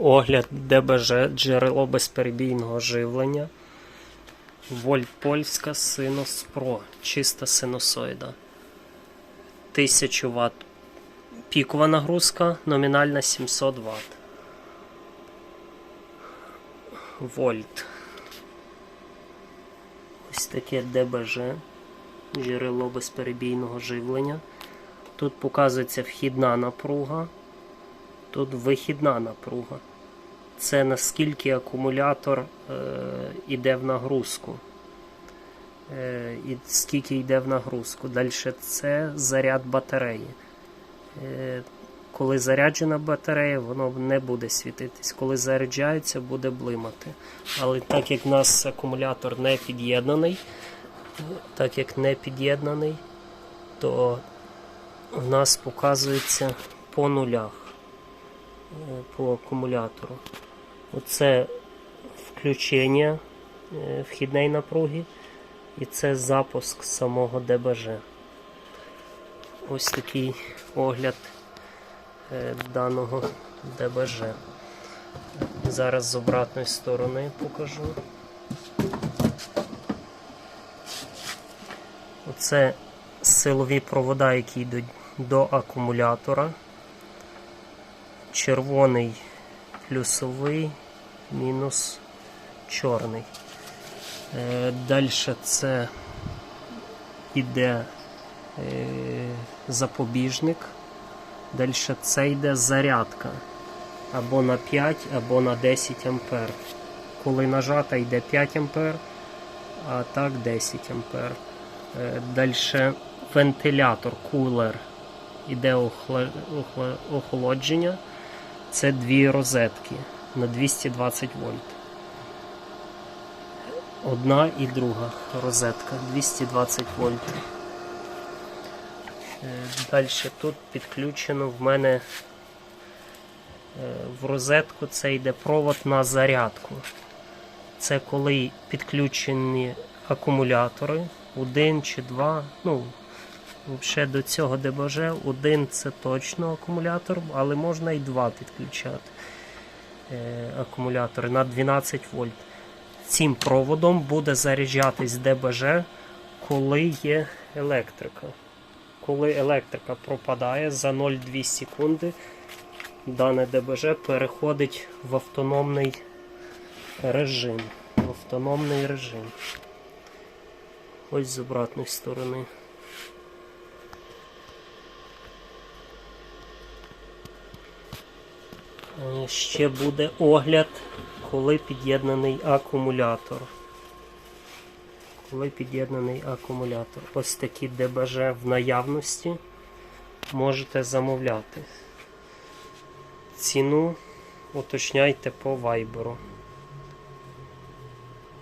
Огляд ДБЖ джерело безперебійного живлення. Вольт Польська Синус Pro. Чиста синусоїда. 1000 Вт. Пікова нагрузка, номінальна 700 Вт. Вольт. Ось таке ДБЖ. Джерело безперебійного живлення. Тут показується вхідна напруга. Тут вихідна напруга. Це наскільки акумулятор е, в нагрузку. Е, і скільки йде в нагрузку. Далі це заряд батареї. Е, коли заряджена батарея, воно не буде світитись. Коли заряджається, буде блимати. Але так як в нас акумулятор не під'єднаний, так як не під'єднаний, то в нас показується по нулях по акумулятору. Оце включення е, вхідної напруги і це запуск самого ДБЖ. Ось такий огляд е, даного ДБЖ. Зараз з обратної сторони покажу. Оце силові провода, які йдуть до акумулятора. Червоний плюсовий, мінус чорний. Е, Далі це йде е, запобіжник. Далі це йде зарядка або на 5, або на 10 ампер. Коли нажата йде 5 ампер, а так 10 ампер. Далі вентилятор, кулер, іде охолодження. Це дві розетки на 220 вольт. Одна і друга розетка 220 вольт. Далі тут підключено в мене е, в розетку це йде провод на зарядку. Це коли підключені акумулятори, один чи два. Ну, ще до цього ДБЖ один це точно акумулятор, але можна і два підключати е, акумулятори на 12 вольт. Цим проводом буде заряджатись ДБЖ, коли є електрика. Коли електрика пропадає за 0,2 секунди, дане ДБЖ переходить в автономний режим. В автономний режим. Ось з обратної сторони. Ще буде огляд, коли під'єднаний акумулятор. Коли під'єднаний акумулятор. Ось такі ДБЖ в наявності можете замовляти. Ціну уточняйте по вайберу.